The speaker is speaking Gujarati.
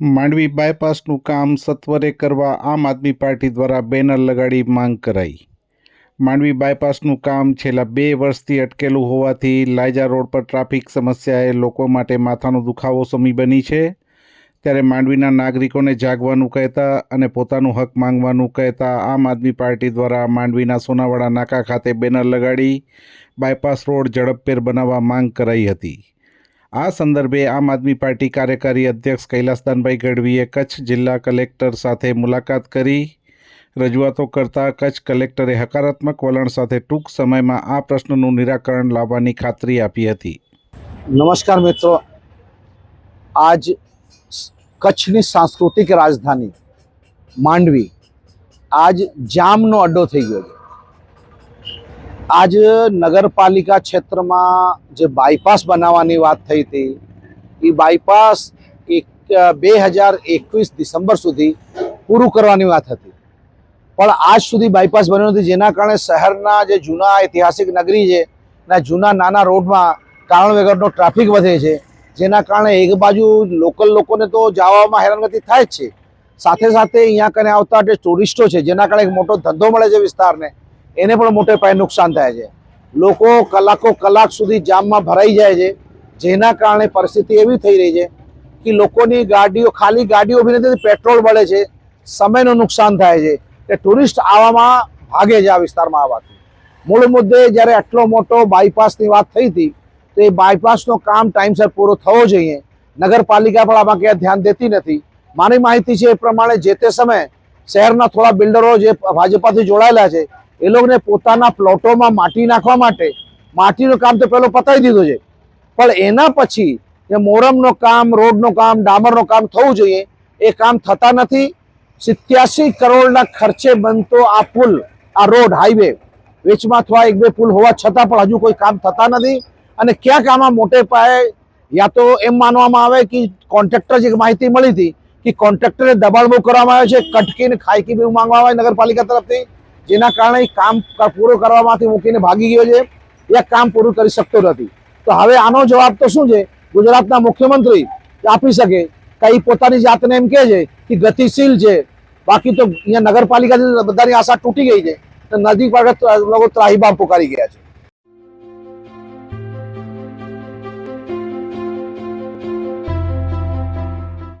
માંડવી બાયપાસનું કામ સત્વરે કરવા આમ આદમી પાર્ટી દ્વારા બેનર લગાડી માંગ કરાઈ. માંડવી બાયપાસનું કામ છેલ્લા બે વર્ષથી અટકેલું હોવાથી લાયજા રોડ પર ટ્રાફિક સમસ્યાએ લોકો માટે માથાનો દુખાવો સમી બની છે. ત્યારે માંડવીના નાગરિકોને જાગવાનું કહેતા અને પોતાનું હક માંગવાનું કહેતા આમ આદમી પાર્ટી દ્વારા માંડવીના સોનાવાડા નાકા ખાતે બેનર લગાડી બાયપાસ રોડ ઝડપભેર બનાવવા માંગ કરાઈ હતી. આ સંદર્ભે આમ આદમી પાર્ટી કાર્યકારી અધ્યક્ષ કૈલાસદાનભાઈ ગઢવીએ કચ્છ જિલ્લા કલેક્ટર સાથે મુલાકાત કરી. રજૂઆતો કરતા કચ્છ કલેક્ટરે હકારાત્મક વલણ સાથે ટૂંક સમયમાં આ પ્રશ્નનું નિરાકરણ લાવવાની ખાતરી આપી હતી. નમસ્કાર મિત્રો. આજ કચ્છની સાંસ્કૃતિક રાજધાની માંડવી આજ જામનો અડ્ડો થઈ ગયો છે. આજ નગરપાલિકા ક્ષેત્રમાં જે બાયપાસ બનાવવાની વાત થઈ હતી, એ બાયપાસ એક બે હજાર એકવીસ ડિસેમ્બર સુધી પૂરું કરવાની વાત હતી. પણ આજ સુધી બાયપાસ બન્યો નથી, જેના કારણે શહેરના જે જૂના ઐતિહાસિક નગરી છે ના જૂના નાના રોડમાં કારણ વગરનો ટ્રાફિક વધે છે, જેના કારણે એક બાજુ લોકલ લોકોને તો જવામાં હેરાનગતિ થાય જ છે. સાથે સાથે અહીંયા કને આવતા જે ટુરિસ્ટો છે, જેના કારણે એક મોટો ધંધો મળે છે વિસ્તારને એને પણ મોટે પાયે નુકસાન થાય છે. લોકો કલાકો કલાક સુધી જામમાં ભરાઈ જાય છે. જેના કારણે પરિસ્થિતિ એવી થઈ રહી છે કે લોકોની ગાડીઓ, ખાલી ગાડીઓ બી નથી પેટ્રોલ બળે છે, સમયનું નુકસાન થાય છે. કે ટુરિસ્ટ આવવામાં ભાગે છે આ વિસ્તારમાં આવવાથી. મૂળ મુદ્દે જ્યારે આટલો મોટો બાયપાસની વાત થઈ હતી, તો એ બાયપાસનો કામ ટાઈમસર પૂરો થવો જોઈએ. નગરપાલિકા પણ આમાં ક્યાંય ધ્યાન દેતી નથી. મારી માહિતી છે એ પ્રમાણે જે તે સમયે શહેરના થોડા બિલ્ડરો જે ભાજપાથી જોડાયેલા છે એ લોકોને પોતાના પ્લોટોમાં માટી નાખવા માટે, માટીનું કામ તો પહેલો પતાવી દીધું છે. પણ એના પછી જે મોરમનું કામ, રોડનું કામ, ડામરનું કામ થવું જોઈએ, એ કામ થતા નથી. સિત્યાસી કરોડના ખર્ચે બનતો આ પુલ, આ રોડ, હાઈવે. વેચમાં અથવા એક બે પુલ હોવા છતાં પણ હજુ કોઈ કામ થતા નથી. અને ક્યાંક આમાં મોટે પાયે યા તો એમ માનવામાં આવે કે કોન્ટ્રાક્ટર જે માહિતી મળી હતી કે કોન્ટ્રાક્ટરને દબાણ બહુ કરવામાં આવે છે, કટકીને ખાયકી બી માંગવામાં આવે નગરપાલિકા તરફથી. જેના કારણે કામ પૂરો કરવામાંથી મૂકીને ભાગી ગયો છે. એ કામ પૂરું કરી શકતો નથી. તો હવે આનો જવાબ તો શું છે? ગુજરાતના મુખ્યમંત્રી આપી શકે કઈ પોતાની જાતને એમ કહે છે કે ગતિશીલ છે. બાકી તો અહીંયા નગરપાલિકા બધાની આશા તૂટી ગઈ છે. નદી પર લોકો ત્રાહીબામ પુકારી ગયા છે.